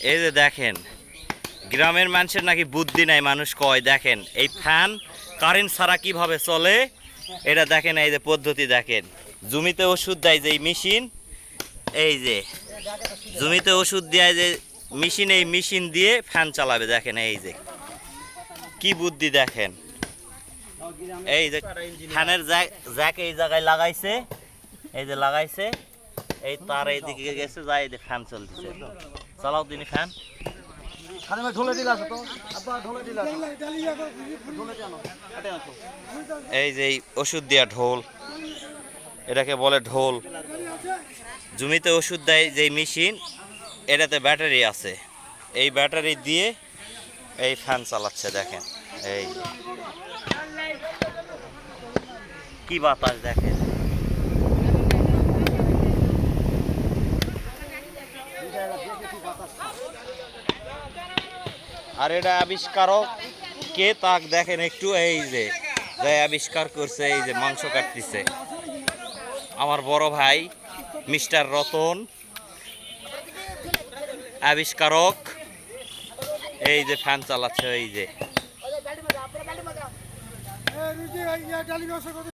এই যে দেখেন, গ্রামের মানুষের নাকি বুদ্ধি নাই, মানুষ কয়, দেখেন, এই ফ্যান কারেন্ট ছাড়া কীভাবে চলে? এটা দেখেন, এই যে পদ্ধতি দেখেন। জমিতে ওষুধ দেয় যে এই মেশিন, এই যে, জমিতে ওষুধ দেয় যে মেশিন, এই মেশিন দিয়ে ফ্যান চালাবে, দেখেন, এই যে। কি বুদ্ধি দেখেন। এই যে ফ্যানের জ্যাক- এই জায়গায় লাগাইছে, এই যে লাগাইছে, এই তার এইদিকে গেছে যাই ফ্যান চলতেছে। চালাও তিনি ফ্যান খালি ভাই ঢোলে দিলে তো। আব্বা ঢোলে দিলে ঢোলে কেন এই যে ওষুধ দেওয়া ঢোল এটাকে বলে ঢোল। জমিতে ওষুধ দেয় যে মেশিন এটাতে ব্যাটারি আছে। এই ব্যাটারি দিয়ে এই ফ্যান চালাচ্ছে দেখেন। এই। কি বাতাস দেখেন। আর এটা আবিষ্কারক কে তাক দেখেন একটু এই যে যে আবিষ্কার করছে এই যে মাংস কাটতেছে আমার বড় ভাই মিস্টার রতন আবিষ্কারক এই যে ফ্যান চালাচ্ছে এই যে